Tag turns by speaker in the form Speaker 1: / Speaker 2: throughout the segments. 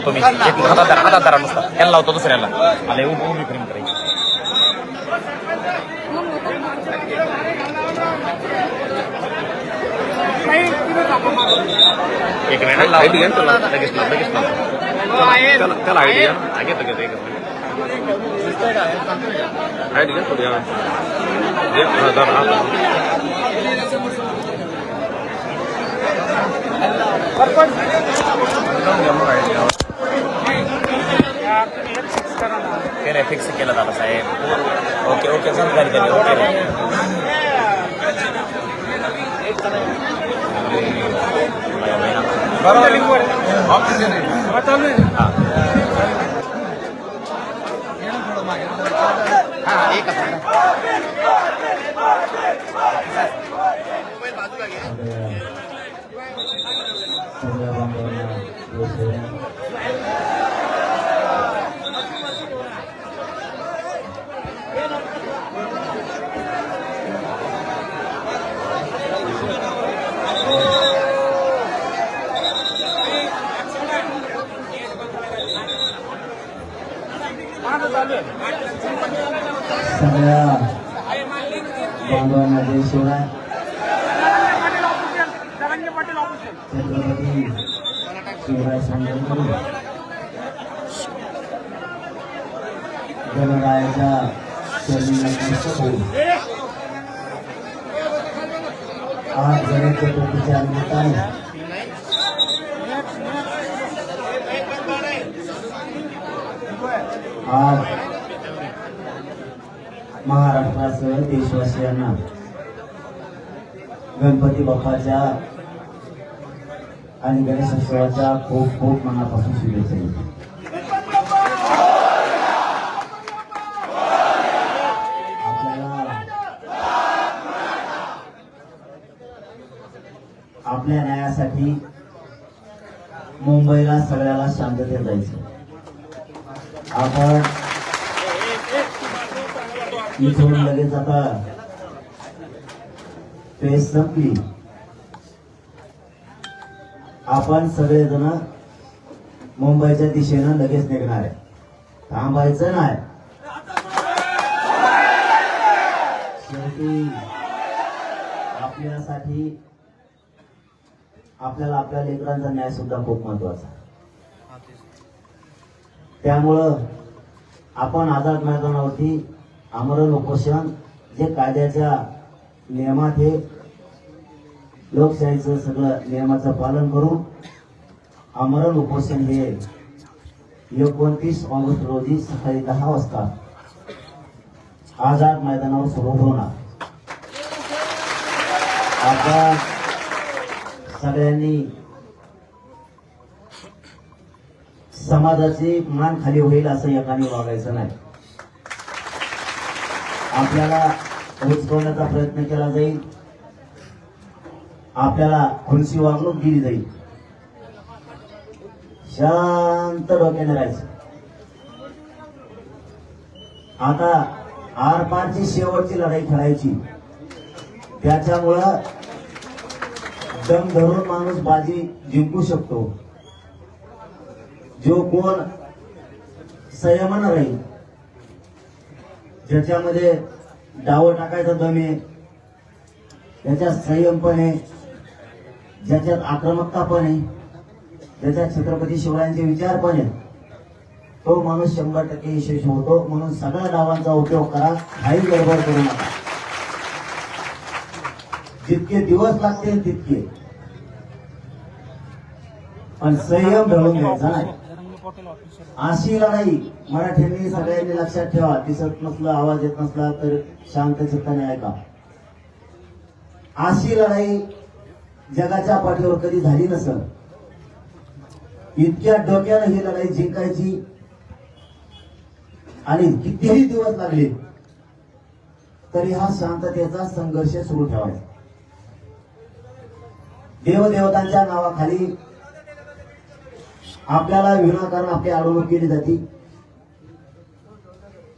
Speaker 1: लावतो मी एक मिनिट हातात धरा हातात धरा नुसता ह्याला लावतो दुसऱ्याला आले उभी उभी फ्रेम करायची एक मिनिट लावा.
Speaker 2: आयडी घ्या ना त्याला.
Speaker 1: लगेच लावा, लगेच लावा.
Speaker 2: त्याला त्याला आयडी घ्या
Speaker 1: हा, घेतो घेतो एक मिनिट.
Speaker 2: आयडी घ्या थोडी हा. घ्या, हा, धरा, हा.
Speaker 1: केलंय फिक्स केलं दादा साहेब ओके ओके चल झाली झाली ओके
Speaker 3: सगळ्या सगळ्या बांधवांना जय शिवराय छत्रपती शिवराय संघटन गणरायाच्या चरणी नतमस्तक होऊन आज गणेश चतुर्थीच्या निमित्ताने आज महाराष्ट्रासह देशवासियांना गणपती बाप्पाच्या आणि गणेशोत्सवाच्या खूप खूप मनापासून शुभेच्छा देतो. आपल्याला आपल्या न्यायासाठी मुंबईला सगळ्याला शांततेत जायचं आपण इथून लगेच आता फेस संपली आपण सगळेजण मुंबईच्या दिशेनं लगेच निघणार आहे. थांबायचं नाही. शेवटी आपल्यासाठी आपल्याला आपल्या लेकरांचा न्याय सुद्धा खूप महत्त्वाचा त्यामुळं आपण आझाद मैदानावरती आमरण उपोषण जे कायद्याच्या नियमात हे लोकशाहीचं सगळं नियमाचं पालन करून आमरण उपोषण हे एकोणतीस ऑगस्ट रोजी सकाळी दहा वाजता आझाद मैदानावर सुरू होणार. आता सगळ्यांनी समाजाची मान खाली होईल असं एकाने वागायचं नाही. आपल्याला उचकवण्याचा प्रयत्न केला जाईल. आपल्याला खुनशी वागणूक दिली जाईल. शांत डोक्याने राहायचं. आता आरपारची शेवटची लढाई खेळायची. त्याच्यामुळं दम धरून माणूस बाजी जिंकू शकतो. जो कोण संयमन राहील ज्याच्यामध्ये डाव टाकायचा दमे त्याच्यात संयम पण आहे ज्याच्यात आक्रमकता पण आहे ज्याच्यात छत्रपती शिवरायांचे विचार पण आहे तो माणूस शंभर टक्के यशस्वी होतो. म्हणून सगळ्या डावांचा उपयोग करा. काही गडबड करू नका. जितके दिवस लागतील तितके. पण संयम धरून घ्यायचा नाही. आशीला लढाई मराठ्यांनी सगळ्यांनी लक्षात ठेवा. दिसत नसलं आवाज येत नसला तर शांत चित्ताने ऐका. आशी लढाई जगाच्या पाठीवर कधी झाली नसल. इतक्या डोक्यानं ही लढाई जिंकायची. आणि कितीही दिवस लागले तरी हा शांततेचा संघर्ष सुरू ठेवायचा. देवदेवतांच्या नावाखाली आपल्याला विनाकारण आपली अडवणूक केली जाते.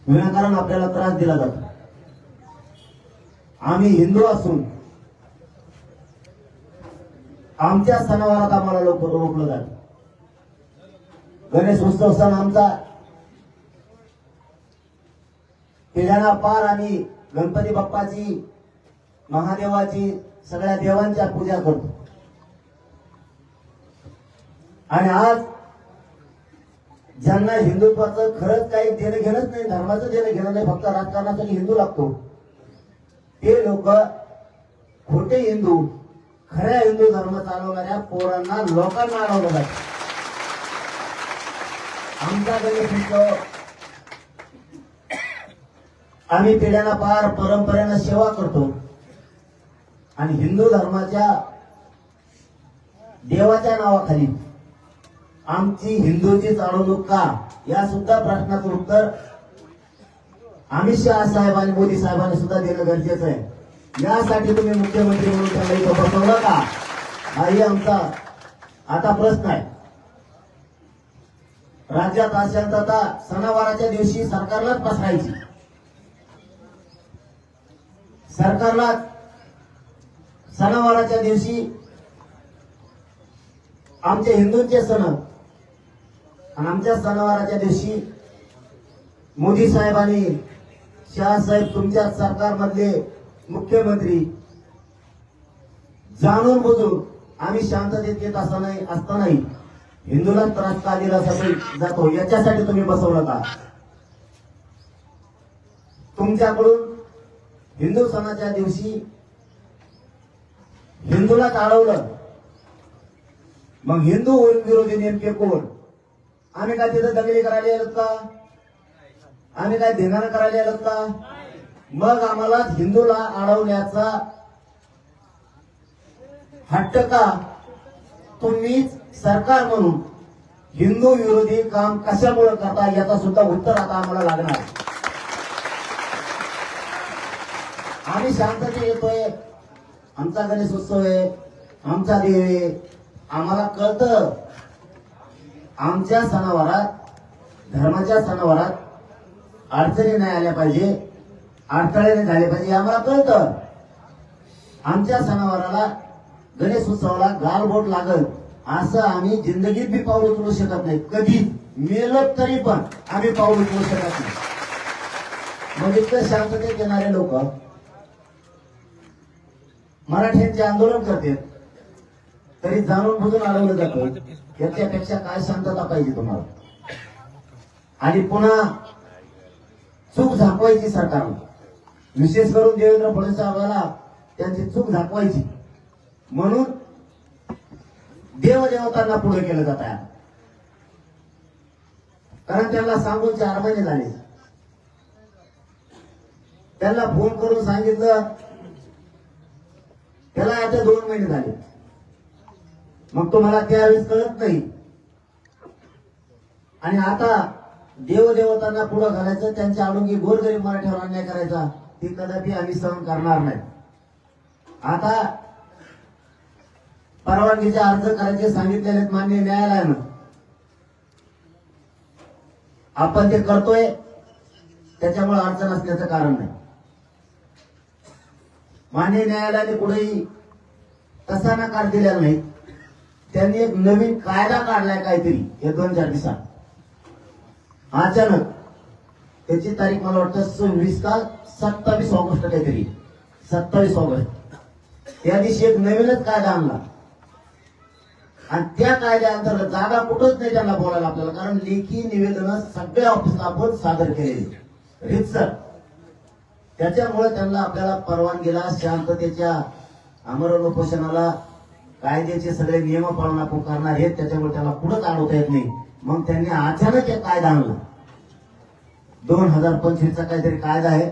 Speaker 3: विनाकारण आपल्याला त्रास दिला जातो. आम्ही हिंदू असून आमच्या सणावारात आम्हाला लोक रोखलं जात. गणेश उत्सव सण आमचा. पिढ्याना पार आणि गणपती बाप्पाची महादेवाची सगळ्या देवांच्या पूजा करतो. आणि आज ज्यांना हिंदुत्वाचं खरंच काही देणं घेणंच नाही धर्माचं देणं घेणं नाही फक्त राजकारणासाठी हिंदू लागतो. ते लोक खोटे हिंदू खऱ्या हिंदू धर्म चालवणाऱ्या पोरांना लोकांना अडवलं जातं. आमचा गणेश आम्ही पिढ्याला पार परंपरेनं सेवा करतो. आणि हिंदू धर्माच्या देवाच्या नावाखाली आमची हिंदूची चालवणूक का? या सुद्धा प्रश्नाचं उत्तर अमित शहा साहेब आणि मोदी साहेबांनी सुद्धा देणं गरजेचं आहे. यासाठी तुम्ही मुख्यमंत्री म्हणून त्यांना इथं बसवलं का? हाही आमचा आता प्रश्न आहे. राज्यात अशांतता सणावाराच्या दिवशी सरकारलाच पसरायची. सरकारला सणावाराच्या दिवशी आमचे हिंदूंचे सण आमच्या सणावाराच्या दिवशी मोदी साहेब आणि शहासाहेब तुमच्या सरकारमधले मुख्यमंत्री जाणून बुजून आम्ही शांततेत येत असतानाही असतानाही हिंदूला त्रास का दिला जातो. याच्यासाठी तुम्ही बसवलं का? तुमच्याकडून हिंदू सणाच्या दिवशी हिंदूला अडवलं मग हिंदू विरोधी नेमके कोण? आम्ही काय तिथं दंगली करायला गेलो का आम्ही काय धिंगाणा करायला गेलो का मग आम्हाला हिंदूला अडवण्याचा हट्ट का तुम्हीच सरकार म्हणून हिंदू विरोधी काम कशामुळे करता याचा सुद्धा उत्तर आता आम्हाला लागणार आम्ही शांतते येतोय. आमचा गणेश उत्सव आहे. आमचा देव आहे. आम्हाला कळतं आमच्या सणावारात धर्माच्या सणावारात अडचणी नाही आल्या पाहिजे अडथळे नाही झाले पाहिजे आम्हाला कळतं. आमच्या सणावाराला गणेश उत्सवाला गालबोट लागल असं आम्ही जिंदगीत बी पाऊल उचलू शकत नाही. कधी मेलत तरी पण आम्ही पाऊल उचलू शकत नाही. मग इतकं शांततेत येणारे लोक मराठ्यांचे आंदोलन करतात. तरी जाणून बुजून अडवलं जातं. याच्यापेक्षा काय शांतता पाहिजे तुम्हाला? आणि पुन्हा चूक झाकवायची सरकार. विशेष करून देवेंद्र फडणवीस साहेबाला त्यांची चूक झाकवायची. म्हणून देवदेवतांना पुढे केलं जात आहे. कारण त्यांना सांगून चार महिने झाले. त्यांना फोन करून सांगितलं त्याला आता दोन महिने झाले. मग तुम्हाला त्यावेळेस कळत नाही. आणि आता देवदेवतांना पुढं घालायचं त्यांच्या आडुंगी गोरगरीब मराठ्यावर अन्याय करायचा ती कदापि आम्ही सहन करणार नाही. आता परवानगीचे अर्ज करायचे सांगितलेले आहेत मान्य न्यायालयानं. आपण ते करतोय त्याच्यामुळे अडचण असल्याचं कारण नाही. मान्य न्यायालयाने कुठेही तसा नकार दिलेला नाही. त्यांनी एक नवीन कायदा काढलाय काहीतरी. हे दोन चार दिवसात अचानक. त्याची तारीख मला वाटतं सव्वीस का सत्तावीस ऑगस्ट काहीतरी. सत्तावीस ऑगस्ट. त्या दिवशी एक नवीनच कायदा आणला. आणि त्या कायद्याअंतर्गत जागा कुठंच नाही त्यांना बोलायला आपल्याला कारण लेखी निवेदन सगळ्या ऑफिसला आपण सादर केलेली. रितसर त्याच्यामुळे त्यांना आपल्याला परवानगीला शांततेच्या अमरण उपोषणाला कायद्याचे सगळे नियम पाळून आपण करणार आहेत त्याच्यामुळे त्याला पुढंच अडवता येत नाही. मग त्यांनी अचानक एक कायदा आणला. दोन हजार पंचवीसचा काहीतरी कायदा आहे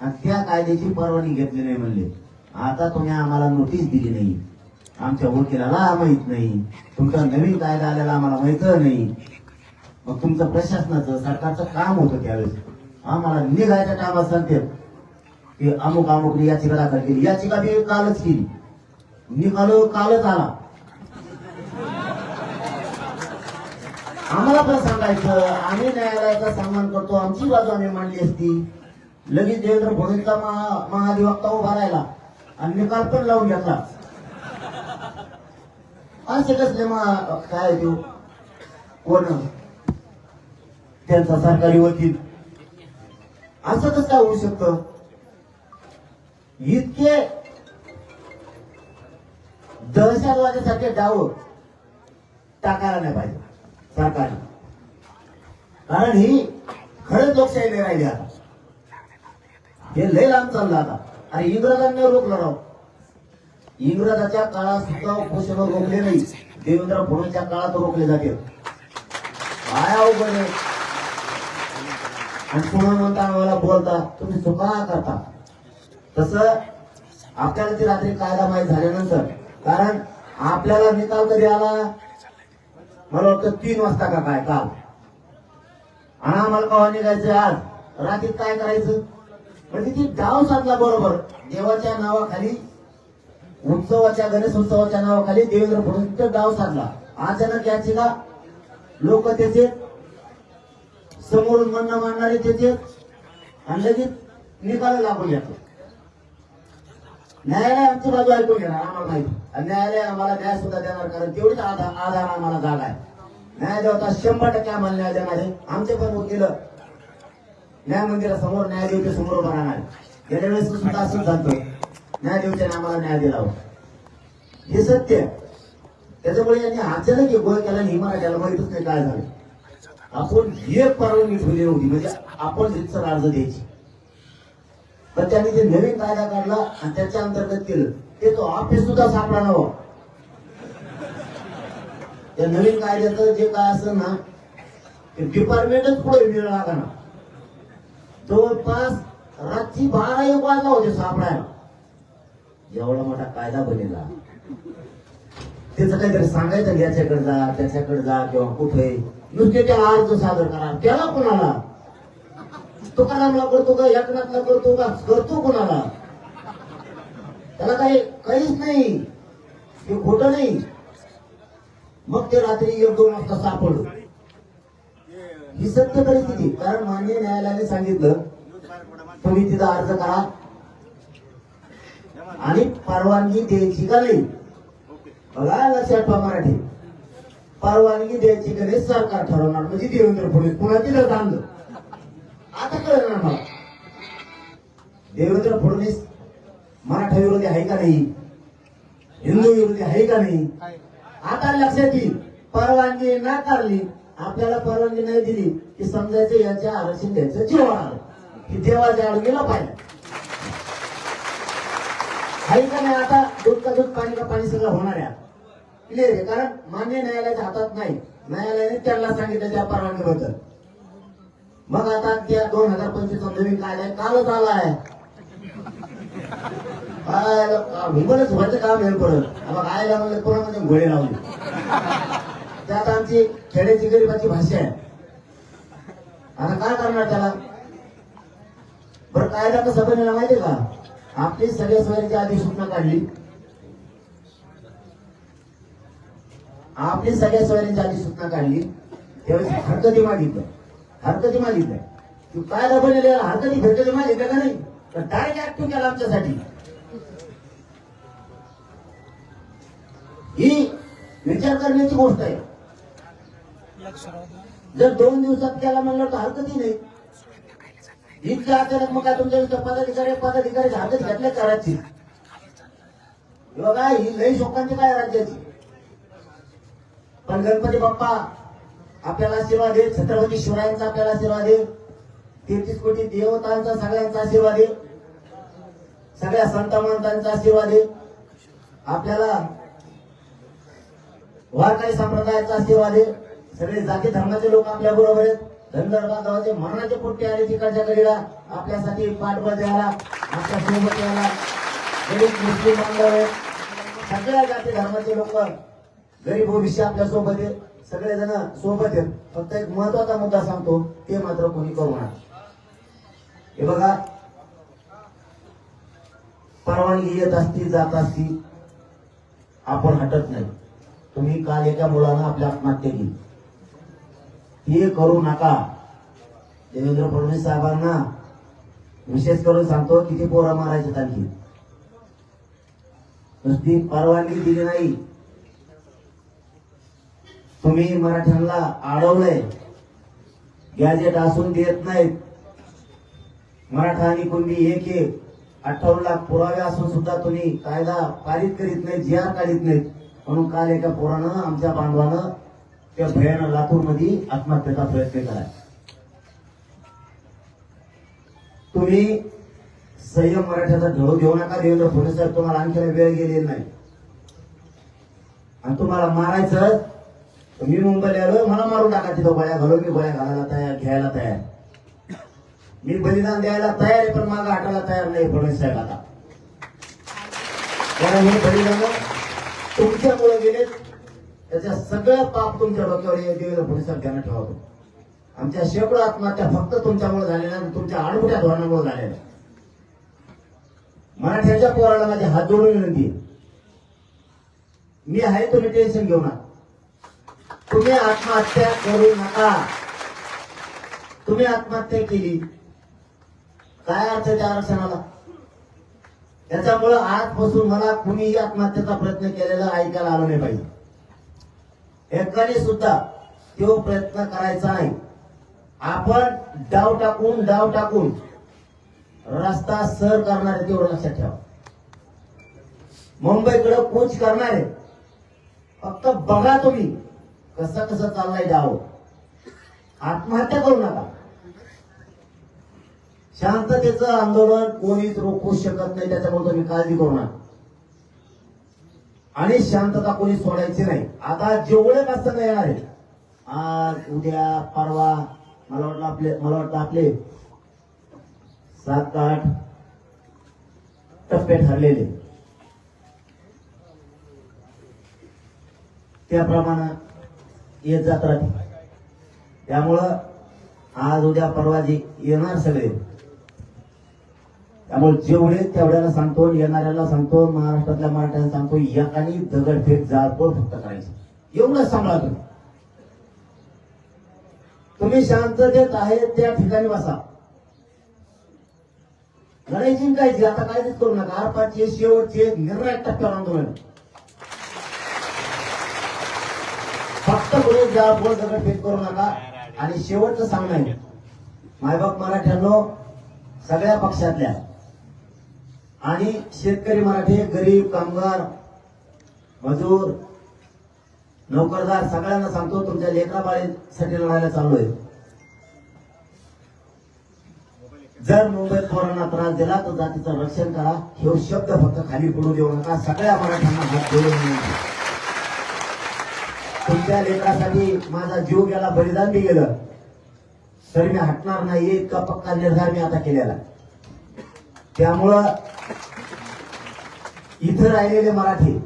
Speaker 3: आणि त्या कायद्याची परवानगी घेतली नाही म्हणले. आता तुम्ही आम्हाला नोटीस दिली नाही. आमच्या वकिलाला माहीत नाही. तुमचा नवीन कायदा आलेला आम्हाला माहीत नाही. मग तुमचं प्रशासनाचं सरकारचं काम होतं त्यावेळेस. आम्हाला निघायच्या टायमात सांगते की अमुक अमुक याचिका दाखल केली. याचिका मी कालच केली. निकाल कालच आला. आम्हाला पण सांगायचं आम्ही न्यायालयाचा सन्मान करतो आमची बाजू आम्ही मांडली असती. लगेच देवेंद्र फडणवीसचा महाधिवक्ता उभा राहिला आणि निकाल पण लावून घेतला. असे कसले काय देऊ कोण? त्यांचा सरकारी वकील. असं कसं काय होऊ शकतं? इतके दहशतवादासारखे डाव टाकायला नाही पाहिजे. सरकारने. कारण ही खरंच लोकशाही नाही राहिली आता. हे लय लांब चाललं आता. आणि इंग्रजांनी रोखलं राव. इंग्रजाच्या काळात सुद्धा उपोषण रोखले नाही. देवेंद्र फडणवीसच्या काळात रोखले जाते. काय अवघड आहे आणि पुन्हा म्हणता आम्हाला बोलता तुम्ही चुका करता. तसं आपल्याला ती रात्री कायदा माहीत झाल्यानंतर कारण आपल्याला निकाल कधी आला? मला वाटतं तीन वाजता का काय काल. आणि आम्हाला कवा निघायचं आज? रात्रीत काय करायचं? म्हणजे ती डाव साधला बरोबर. देवाच्या नावाखाली उत्सवाच्या गणेश उत्सवाच्या नावाखाली देवेंद्र फडणवीस डाव साधला अचानक याची का? लोक त्याचे समोरून म्हणणं मांडणारे त्याचे. आणि लगेच निकाल लागून येतो. न्यायालय आमची बाजू ऐकून घेणार आम्हाला माहिती. आणि न्यायालय आम्हाला न्याय सुद्धा देणार कारण तेवढीच आधार आधार आम्हाला जागा आहे. न्याय देवता शंभर टक्के आम्हाला न्याय देणार आहे. आमचे पण वकील न्याय मंदिरासमोर न्यायदेवच्या समोर उभा राहणार गेल्या वेळेस सुद्धा असंच न्याय न्यायदेवच्याने आम्हाला न्याय दिला होता हे सत्य त्याच्यामुळे यांनी अचानक एक गोळ केला ही मराठ्याला माहितच नाही काय झालं. आपण एक परवानगी ठेवली नव्हती. म्हणजे आपण रितसर अर्ज द्यायची. पण त्यांनी जे नवीन कायदा काढला आणि त्याच्या अंतर्गत केलं ते तो ऑफिस सुद्धा सापडा नव्हा त्या नवीन कायद्याचं जे काय असं ना ते डिपार्टमेंटच पुढे वेळ लागणार. जवळपास रात्री बारा एक वाजला होते सापडायला. एवढा मोठा कायदा बनेला. त्याचं काहीतरी सांगायचं याच्याकडे जा त्याच्याकडे जा किंवा कुठे. नुसते त्याला अर्ज सादर करा. त्याला कोणाला? तुकारामला करतो का एकनाथला करतो का? करतो कोणाला? त्याला काही काहीच नाही. हे खोट नाही. मग ते रात्री एक दोन वाजता सापडलं. ही सत्य परिस्थिती. कारण मान्य न्यायालयाने सांगितलं तुम्ही तिथं अर्ज करा. आणि परवानगी द्यायची का नाही? बघा लक्षात ठेवा मराठी. परवानगी द्यायची का नाही सरकार ठरवणार. म्हणजे देवेंद्र फडणवीस पुन्हा तिथं थांबलं. आता कळलं ना मला देवेंद्र फडणवीस मराठा विरोधी आहे का नाही? हिंदू विरोधी आहे का नाही? आता लक्षात येईल. परवानगी नाकारली. आपल्याला परवानगी नाही दिली की समजायचं याच्या आरक्षण द्यायचं जीव आलं. की देवाच्या आड गेला पाहिजे आहे का नाही आता दूध का दूध पाणी का पाणी सगळं होणार आहे? क्लिअर आहे. कारण मान्य न्यायालयाच्या हातात नाही. न्यायालयाने त्यांना सांगितलं त्या परवानगीबद्दल. मग आता त्या दोन हजार पंचवीस नवीन कायदा कालच आला आहे हिंगणच व्हायचं काम हे परत. मग आयला म्हणलं म्हणजे घोडे लावले त्यात आमची खेड्याची गरीबाची भाषा आहे. आता काय करणार त्याला? बरं कायदा कसा बनेला माहितीये का? आपली सगळ्या सोयीची सूचना काढली. आपली सगळ्या सोयीची आधी सूचना काढली. त्यावेळेस हरकती मागितलं. हरकती मागितलं तू काय बनेल हरकती भेटली मागितलं का नाही? तर काय ऍक्टिव्ह केला आमच्यासाठी. ही विचार करण्याची गोष्ट आहे. जर दोन दिवसात केला म्हणलं तर हरकतही नाही. इतक्या अचानक मग काय तुमच्या पदाधिकारी पदाधिकारी हरकत घेतल्या करायची बघा ही लई शोकांची काय राज्याची. पण गणपती बाप्पा आपल्याला आशीर्वाद दे. छत्रपती शिवरायांचा आपल्याला आशीर्वाद दे. तेहतीस कोटी देवतांचा सगळ्यांचा आशीर्वाद दे. सगळ्या संत महंतांचा आशीर्वाद दे. आपल्याला वारकरी संप्रदायाचा आशीर्वाद आहे सगळे जाती धर्माचे लोक आपल्या बरोबर आहेत. धनगर बांधवाचे मरणाचे पोट्टे आले तिकडच्या कडीला आपल्यासाठी पाठबळ द्यायला आपल्यासोबत यायला. गरीब मुस्लिम बांधव आहेत. सगळ्या जाती धर्माचे लोक गरीब भविष्य आपल्यासोबत आहे सगळेजण सोबत आहेत. फक्त एक महत्त्वाचा मुद्दा सांगतो ते मात्र कोणी करू नका. हे बघा परवानगी येत असती जात असती आपण हटत नाही. तुम्ही काल एका मुलानं आपल्या आत्महत्या केली. हे करू नका. देवेंद्र फडणवीस साहेबांना विशेष करून सांगतो किती पोरं मारायचे आणखी? नुसती परवानगी दिली नाही. तुम्ही मराठ्यांना अडवलंय गॅजेट असून देत नाहीत. मराठा आणि कुणबी एक एक. अठ्ठावन्न लाख पुरावे असून सुद्धा तुम्ही कायदा पारित करीत नाही जी आर काढीत नाहीत. म्हणून काल एका पोरानं आमच्या बांधवानं त्या भयानं लातूरमध्ये आत्महत्येचा प्रयत्न केला. तुम्ही संयम मराठ्याचा ढळ घेऊ नका देवेंद्र फडणवीस साहेब तुम्हाला आणखी वेळ गेलेली नाही. आणि तुम्हाला मारायचं मी मुंबईला आलो मला मारून टाका तिथं गोळ्या घालून मी गोळ्या घालायला तयार घ्यायला तयार. मी बलिदान द्यायला तयार आहे पण मागं हटायला तयार नाही फडणवीस साहेब आता. कारण हे बलिदान तुमच्यामुळे गेले. त्याच्या सगळं पाप तुमच्या डोक्यावर हे देवेंद्र फडणवीस साहेब ठेवतो आमच्या शेकडो आत्महत्या फक्त तुमच्यामुळे झालेल्या आणि तुमच्या आडमुठ्या धोरणामुळे झालेल्या. मराठ्याच्या पोराला माझे हात जोडून विनंती मी आहे तुम्ही टेन्शन घेऊ नका. तुम्ही आत्महत्या करू नका. तुम्ही आत्महत्या केली. काय अर्थ त्या आरक्षणाला? त्याच्यामुळं आजपासून मला कुणीही आत्महत्येचा प्रयत्न केलेला ऐकायला आलं नाही पाहिजे. एकाने सुद्धा तो प्रयत्न करायचा नाही. आपण डाव टाकून डाव टाकून रस्ता सर करणार आहे तेवढं लक्षात ठेवा. मुंबईकडे कूच करणार आहे. फक्त बघा तुम्ही. कसं कसं चाललंय डाव आत्महत्या करू नका. शांततेचं आंदोलन कोणीच रोखू शकत नाही त्याच्यामुळे तुम्ही काळजी करू नका. आणि शांतता कोणी सोडायची नाही. आता जेवढे प्रसंग येणार आहे आज उद्या परवा मला वाटलं आपले मला वाटतं आपले सात आठ टप्पे ठरलेले. त्याप्रमाणे येत जात राहते त्यामुळं आज उद्या परवा जे येणार सगळे त्यामुळे जेवढे तेवढ्याला सांगतो येणाऱ्याला सांगतो महाराष्ट्रातल्या मराठ्याला सांगतो एकानी दगडफेक जाळपोळ फक्त करायचं. एवढंच सांभाळा तुम्ही. तुम्ही शांततेत आहे त्या ठिकाणी बसा. गणेश न आता कायच करू नका. आरपाचे शेवटचे निर्णायक टप्प्यावर आंदोलन. फक्त कोणी जाळपोळ दगडफेक करू नका. आणि शेवटचं सांगणं आहे. मायबाप मराठ्यांनो सगळ्या पक्षातल्या आणि शेतकरी मराठी गरीब कामगार मजूर नोकरदार सगळ्यांना सांगतो तुमच्या लेकराबाळीसाठी लढायला चालू आहे जर मुंबईत पोरांना त्रास दिला तर जातीचं रक्षण करा. हे शब्द फक्त खाली पडू देऊ नका. सगळ्या मराठ्यांना हात जोडून विनंती. तुमच्या लेकरासाठी माझा जीव गेला बलिदान बी गेलं? तरी मी हटणार नाही इतका पक्का निर्धार मी आता केलेला. त्यामुळं इथं राहिलेले मराठी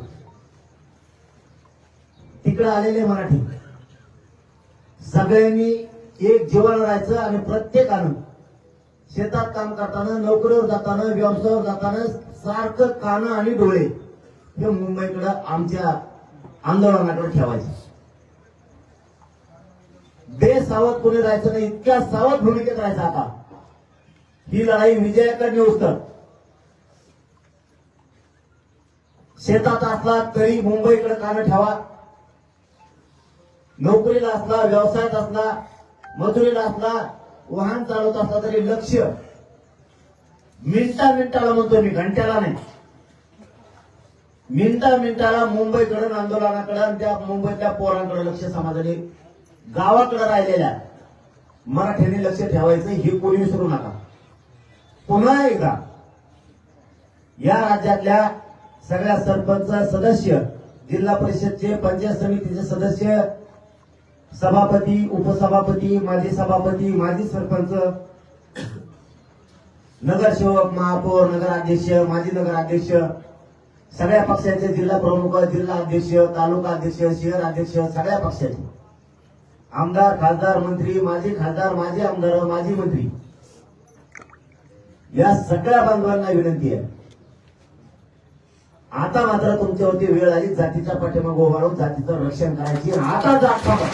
Speaker 3: तिकडं आलेले मराठी सगळ्यांनी एक जीवन राहायचं आणि प्रत्येकानं शेतात काम करताना नोकरीवर जाताना व्यवसायावर जाताना सारखं कानं आणि डोळे हे मुंबईकडं आमच्या आंदोलनाकडे ठेवायचे. बेसावध कोणी राहायचं नाही इतक्या सावध भूमिकेत राहायचं आता. ही लढाई विजयाकडे नेऊस तर शेतात असला तरी मुंबईकडे कानं ठेवा. नोकरीला असला व्यवसायात असला मजुरीला असला वाहन चालवत असला तरी लक्ष. मिनिटा मिनिटाला म्हणतो मी घंट्याला नाही. मिनिटा मिनिटाला मुंबईकडून आंदोलनाकडे आणि त्या मुंबईतल्या पोरांकडे लक्ष समाजाने गावाकडे राहिलेल्या मराठ्यांनी लक्ष ठेवायचं हे कोणी विसरू नका. पुन्हा एकदा या राज्यातल्या सगळ्या सरपंच सदस्य जिल्हा परिषदचे पंचायत समितीचे सदस्य सभापती उपसभापती माजी सभापती माजी सरपंच नगरसेवक महापौर नगराध्यक्ष माजी नगराध्यक्ष सगळ्या पक्षाचे जिल्हा प्रमुख जिल्हा अध्यक्ष तालुका अध्यक्ष शहर अध्यक्ष सगळ्या पक्षाचे. आमदार खासदार मंत्री माजी खासदार माजी आमदार माजी मंत्री. या सगळ्या बांधवांना विनंती आहे. आता मात्र तुमच्यावरती वेळ आली जातीच्या पाठीमागं उभारून जातीचं रक्षण करायची. आता जात सांभाळ.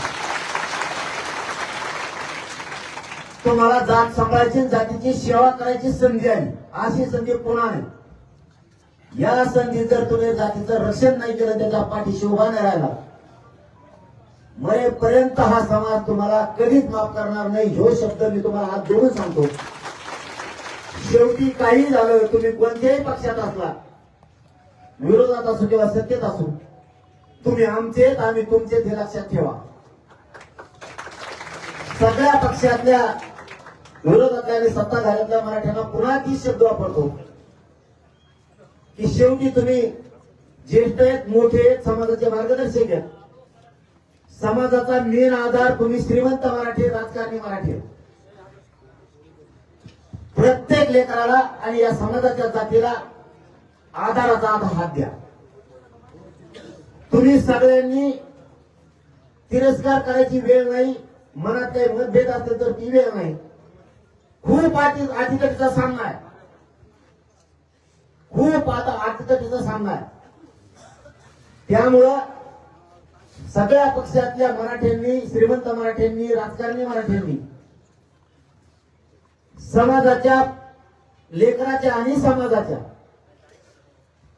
Speaker 3: तुम्हाला जात सांभाळायची जातीची सेवा करायची संधी आली अशी संधी पुन्हा नाही. या संधी जर तुम्ही जातीचं रक्षण नाही केलं त्याच्या पाठीशी उभा नाही राहिला मरेपर्यंत हा समाज तुम्हाला कधीच माफ करणार नाही. ह्यो शब्द मी तुम्हाला हात जोडून सांगतो. शेवटी काही झालं तुम्ही कोणत्याही पक्षात असला विरोधात असो किंवा सत्तेत असो तुम्ही आमचेच आम्ही तुमचेच हे लक्षात ठेवा. सगळ्या पक्षातल्या विरोधातल्या आणि सत्ताधाऱ्यातल्या मराठ्यांना पुन्हा तीच शब्द वापरतो. की शेवटी तुम्ही ज्येष्ठ आहेत मोठे आहेत समाजाचे मार्गदर्शक आहेत. समाजाचा मेन आधार तुम्ही श्रीमंत मराठी राजकारणी मराठी. प्रत्येक लेकराला आणि या समाजाच्या जातीला आधाराचा आधार हात द्या. तुम्ही सगळ्यांनी तिरस्कार करायची वेळ नाही मनात काही मतभेद असेल तर ती वेळ नाही. खूप आधी अटीतटीचा सामना आहे. खूप आता अटीतटीचा सामना आहे. त्यामुळं सगळ्या पक्षातल्या मराठ्यांनी श्रीमंत मराठ्यांनी राजकारणी मराठ्यांनी समाजाच्या लेकराच्या आणि समाजाच्या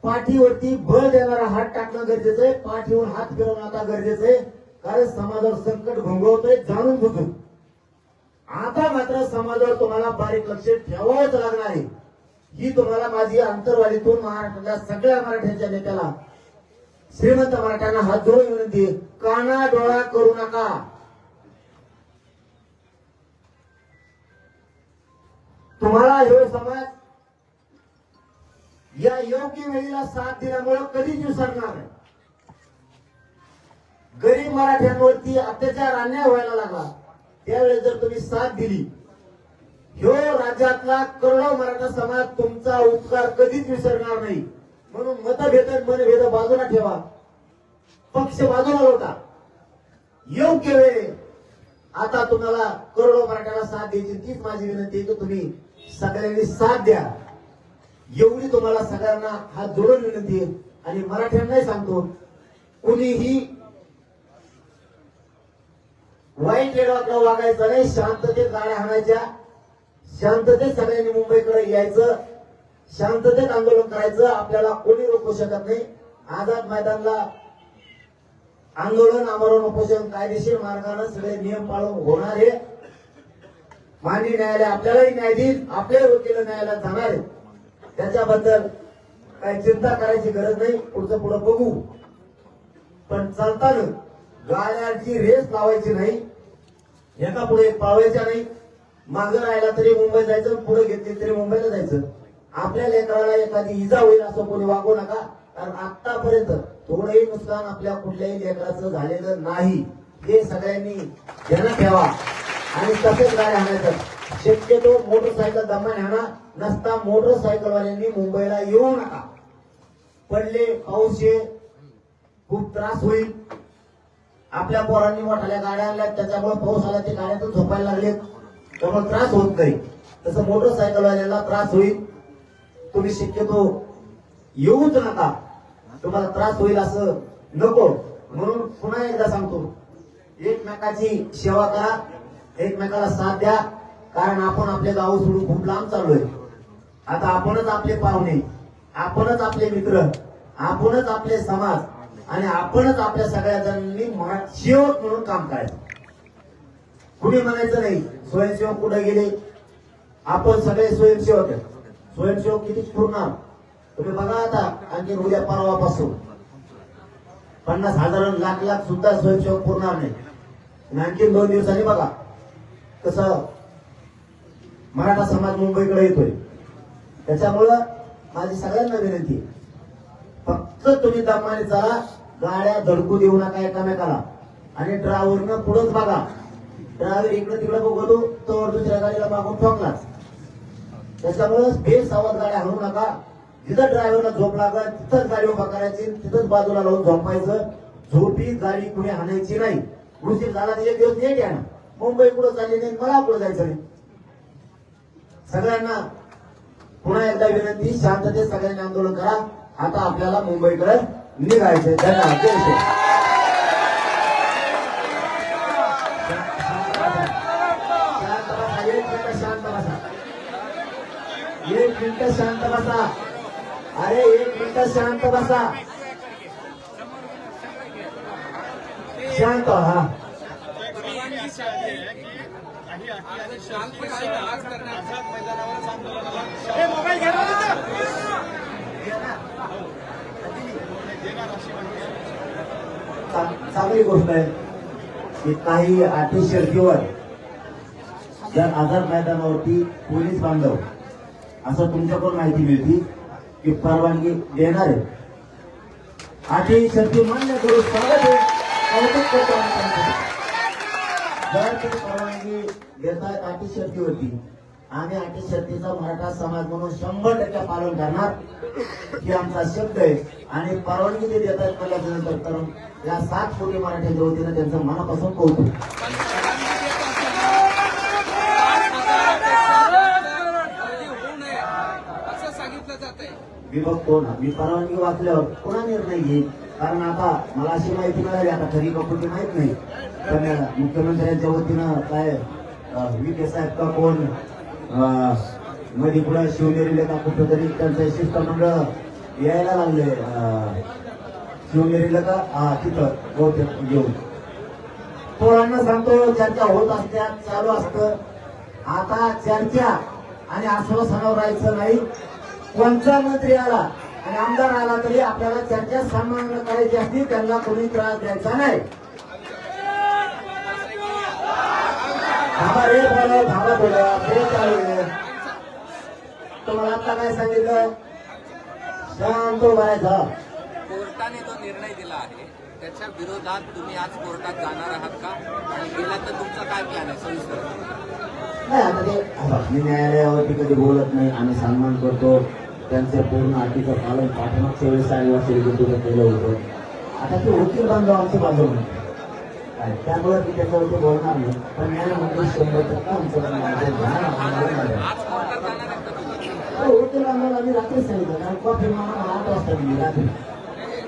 Speaker 3: पाठीवरती बळ देणारा हात टाकणं गरजेचं आहे पाठीवर हात फिरवणं आता गरजेचं आहे कारण समाजावर संकट घोंगवतोय जाणून बुजून. आता मात्र समाजावर तुम्हाला बारीक लक्ष ठेवावंच लागणार आहे. ही तुम्हाला माझी अंतरवालीतून महाराष्ट्रातल्या सगळ्या मराठ्यांच्या नेत्याला श्रीमंत मराठ्यांना हात जोडून विनंती काना डोळा करू नका. तुम्हाला हे समाज या योग्य वेळेला साथ दिल्यामुळे कधीच विसरणार नाही. गरीब मराठ्यांवरती अत्याचार अन्याय व्हायला लागला. त्यावेळेस जर तुम्ही साथ दिली ह्यो राज्यातला करोडो मराठा समाज तुमचा उपकार कधीच विसरणार नाही. म्हणून मतभेद मनभेद बाजूला ठेवा. पक्ष बाजूला होता. योग्य वेळ आता तुम्हाला करोडो मराठ्याला साथ द्यायची तीच माझी विनंती आहे की तुम्ही सगळ्यांनी साथ द्या. एवढी तुम्हाला सगळ्यांना हात जोडून विनंती आहे. आणि मराठ्यांनाही सांगतो कुणीही वाईट वेळाकडे वागायचं नाही शांततेत गाड्या हाणायच्या शांततेत सगळ्यांनी मुंबईकडे यायचं. शांततेत आंदोलन करायचं आपल्याला कोणी रोखू शकत नाही. आझाद मैदानला आंदोलन आमरण उपोषण कायदेशीर मार्गाने सगळे नियम पाळून होणार आहे. माननीय न्यायालय आपल्यालाही न्याय देईल आपले वकील न्यायालयात जाणार आहे. त्याच्याबद्दल काही चिंता करायची गरज नाही पुढचं पुढं बघू. पण चालताना गाड्यांची रेस लावायची नाही एका पुढे एक पाळवायच्या नाही. मागं राहिला तरी मुंबई जायचं पुढे घेतली तरी मुंबईला जायचं. आपल्या लेकराला एखादी इजा होईल असं कोणी वागू नका. कारण आतापर्यंत थोडंही नुकसान आपल्या कुठल्याही लेकराचं झालेलं नाही. हे सगळ्यांनी ध्यानात ठेवा. आणि तसेच काय आणायचं. शक्यतो मोटरसायकल दमान आणा. नसता मोटरसायकलवाल्यांनी मुंबईला येऊ नका. पडले पाऊस ये खूप त्रास होईल. आपल्या पोरांनी मोठाल्या गाड्या आणल्या त्याच्यामुळे पाऊस आला ते गाड्यातून झोपायला लागले त्यामुळे त्रास होत नाही. तसं मोटरसायकलवाल्याला त्रास होईल. तुम्ही शक्यतो येऊच नका. तुम्हाला त्रास होईल असं नको. म्हणून पुन्हा एकदा सांगतो एकमेकाची सेवा करा एकमेकाला साथ द्या. कारण आपण आपले गाव सोडून खूप लांब चाललोय. आता आपणच आपले पाहुणे आपणच आपले मित्र आपणच आपले समाज आणि आपणच आपल्या सगळ्या जणांनी सेवक म्हणून काम करायचं. कुणी म्हणायचं नाही स्वयंसेवक कुठे गेले? आपण सगळे स्वयंसेवक आहे स्वयंसेवक किती पुरणार तुम्ही बघा आता आणखी उद्या परवापासून. पन्नास हजार लाख लाख सुद्धा स्वयंसेवक पुरणार नाही. आणखी दोन दिवसांनी बघा कसं मराठा समाज मुंबईकडे येतोय. त्याच्यामुळं माझी सगळ्यांना विनंती फक्त तुम्ही दमाने चला गाड्या धडकू देऊ नका एकामेकाला. आणि ड्रायव्हरनं पुढंच बघा. ड्रायव्हर इकडं तिकडं बघतो तर दुसऱ्या गाडीला मागून ठोकलाच. त्याच्यामुळे बेसावध गाड्या आणू नका. जिथं ड्रायव्हरला झोप लागत तिथंच गाडी उभा करायची तिथंच बाजूला लावून झोपायचं. झोपी गाडी कुणी हाणायची नाही. उशीर झाला एक दिवस नेट या ना मुंबई कुठं चालली नाही मला पुढे जायचं नाही. सगळ्यांना पुन्हा एकदा विनंती शांततेत सगळ्यांनी आंदोलन करा. आता आपल्याला मुंबईकडे निघायचंय. धन्यवाद जय श्री राम. शांत बसा एक मिनिट शांत बसा एक मिनिट शांत बसा. अरे एक मिनिट शांत बसा. शांत हा चांगली गोष्ट आहे की काही अटी शर्तीवर जर आझाद मैदानावरती पोलीस बांधव असं तुमच्याकडून माहिती मिळती? की परवानगी देणार. आहे अटी शर्ती मान्य करू स्वागत कौतुक करतो आम्ही त्यांचं. जर तुम्ही परवानगी आम्ही आठी शर्तीचा मराठा समाज म्हणून शंभर टक्के पालन करणार ही आमचा शब्द आहे. आणि परवानगी ते देतात आहेत नंतर या सात कोटी मराठ्यांच्या वतीनं त्यांचं मनापासून कौतुक
Speaker 4: असं सांगितलं जात आहे
Speaker 3: मी बघतो ना मी परवानगी वाचल्यावर पुन्हा निर्णय घेईन. कारण आता मला अशी माहिती मिळाली आता खरी कपुटी माहीत नाही. पण मुख्यमंत्र्यांच्या वतीनं काय अं, विखे साहेब का कोणमध्ये पुढे शिवनेरीला का कुठं तरी त्यांचं शिष्टमंडळ यायला लागले अं, शिवनेरीला का? हा तिथं बहुतेक घेऊन पोरांना सांगतो चर्चा होत असत्या चालू असतं. आता चर्चा आणि आश्वासनावर राहायचं नाही. कोणता मंत्री आला आणि आमदार आला तरी आपल्याला चर्चा सन्मान करायची असती त्यांना कोणी त्रास द्यायचा नाही. थांबा रे बोला धाबा बोला हे चालू तुम्हाला आता काय सांगितलं? शांत उभारायचा
Speaker 4: कोर्टाने जो निर्णय दिला आहे त्याच्या विरोधात तुम्ही आज कोर्टात जाणार आहात का? आणि गेला तर तुमचा काय प्लॅन आहे? सविस्तर
Speaker 3: नाही आता ते? आता न्यायालयावरती कधी बोलत नाही. आम्ही सन्मान करतो. त्यांच्या पूर्ण अटीचं पालन पाठमागच्या वेळेस आदिवासी विरोधात केलं होतं. आता ते वकील बांधव आमची बाजू म्हणते त्यामुळे मी त्याच्यावरती बोलणार नाही. पण न्यायमंत्री शंभर टक्के आमचं हो, वकील बांधवाला आम्ही रात्री सांगितलं कारण कॉफी मला आठ वाजता दिली रात्री.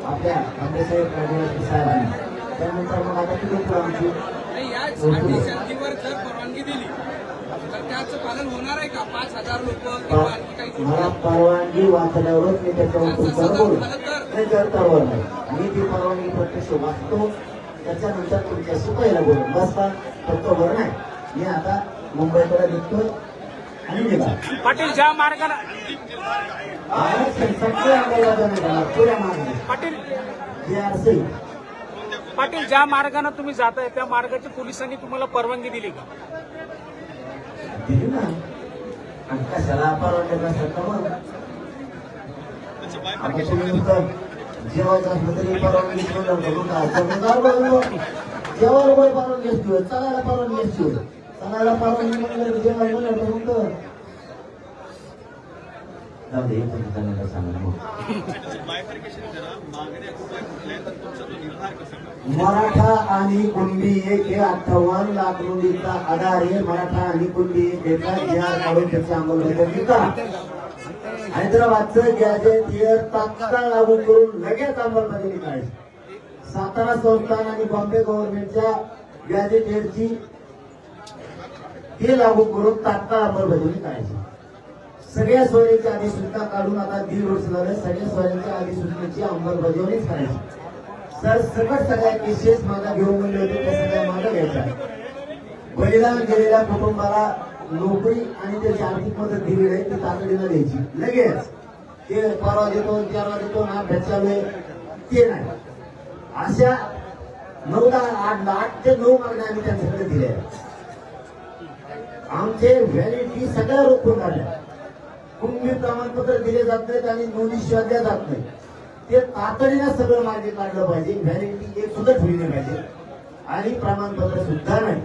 Speaker 3: आपल्या आंबेसाहेब राजेवाडी साहेबांनी. त्यानंतर मग आता किती आमची
Speaker 4: नाही या अटी शर्तीवर जर परवानगी दिली तर त्याचं पालन होणार आहे का पाच हजार लोक किंवा आणखी काही
Speaker 3: मला परवानगी वाचल्यावरच मी त्याच्यावर बोलू नाही मी ती परवानगी प्रत्यक्ष वाचतो त्याच्यानंतर तुमच्याशी पहिला बोलू बस का फक्त वर नाही. मी आता मुंबईकडे निघतोय आणि निघा.
Speaker 5: पाटील ज्या मार्गाला
Speaker 3: आरक्षण सगळे अंमलबजावणी करणार पुऱ्या मार्गाने
Speaker 5: पाटील.
Speaker 3: जे आर सी
Speaker 5: पाटील ज्या मार्गाने तुम्ही जाताय त्या मार्गाची पोलिसांनी तुम्हाला परवानगी दिली का?
Speaker 3: दिली ना आणि कशाला परवानगी नसेल तर मग आता तुम्ही नुसतं जेवायचं असलं तरी परवानगी जेवायला कोणी परवानगी असतो चालायला परवानगी असतो चालायला परवानगी म्हणलं की जेवायला म्हणलं तर जाऊ दे एक मिनिट सांगा मग मराठा आणि कुणबी एक हे अठ्ठावन्न लाख रुपयांचा आधार आहे मराठा आणि कुणबी एक याचा जी काढून त्याची अंमलबजावणी करा. हैदराबादचं गॅजेट हे तात्काळ लागू करून लगेच अंमलबजावणी करायची. सातारा संस्थान आणि बॉम्बे गव्हर्नमेंटच्या गॅजेटेडची हे लागू करून तात्काळ अंमलबजावणी करायची. सगळ्या सोयीच्या अधिसूचना काढून आता दीड वर्ष झालं सगळ्या सोयीच्या अधिसूचनेची अंमलबजावणीच करायची. सर सकट सगळ्या केसेस माझा घेऊन गेले होते त्या सगळ्या माझा घ्यायच्या बलिदान गेलेल्या कुटुंबाला नोकरी आणि त्याची आर्थिक मदत दिली आहे ती तातडीनं द्यायची. लगेच. ते परवा देतो तेरवा देतो ना भेटल्यामुळे ते नाही. अशा नऊ दहा आठ आठ ते नऊ मागण्या आम्ही त्यांच्याकडे दिल्या आमचे व्हॅलिडिटी सगळ्या रोखून काढल्या कुणबी प्रमाणपत्र दिले जात नाहीत आणि नोंदी शोधल्या जात नाही ते तातडीनं सगळं मार्गे काढलं पाहिजे. व्हॅलिडिटी एक सुद्धा ठेवली पाहिजे. आणि प्रमाणपत्र सुद्धा नाही.